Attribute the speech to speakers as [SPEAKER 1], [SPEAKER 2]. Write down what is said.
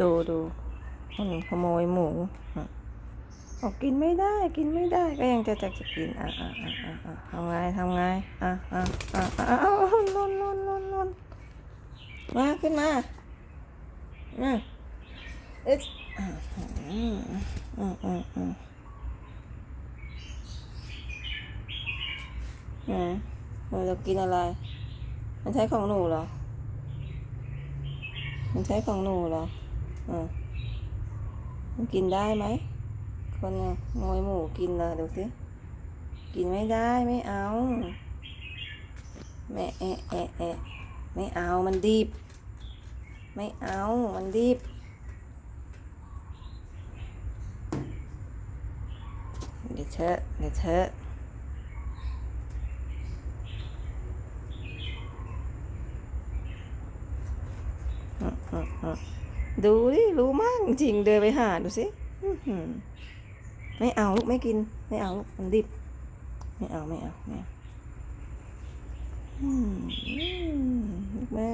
[SPEAKER 1] ดูดูมันขโมยหมูอะบอกกินไม่ได้กินไม่ได้ก็ยังจะจะจะกินอะอะอะอะทำไงทำไงอะอะอะอะอะอะลนลนลนลนมาขึ้นมาอืมเอ๊ะอะอืมอืมอืมอืมอืมเราจะกินอะไร มันใช้ของหนูเหรอ มันใช้ของหนูเหรอ อ่ามันกินได้ไหม คนเนี่ยหมูกินเลยดูสิ กินไม่ได้ไม่เอา แม่แอะแอะแอะไม่เอามันดิบ ไม่เอามันดิบ เดี๋ยวเชอเดี๋ยวเชออืมอืมอืม ดูดิรู้มากจริงเดินไปหาดูสิไม่เอาลูกไม่กิน ไม่เอาลูกมันดิบ ไม่เอาไม่เอาไม่เอาแม่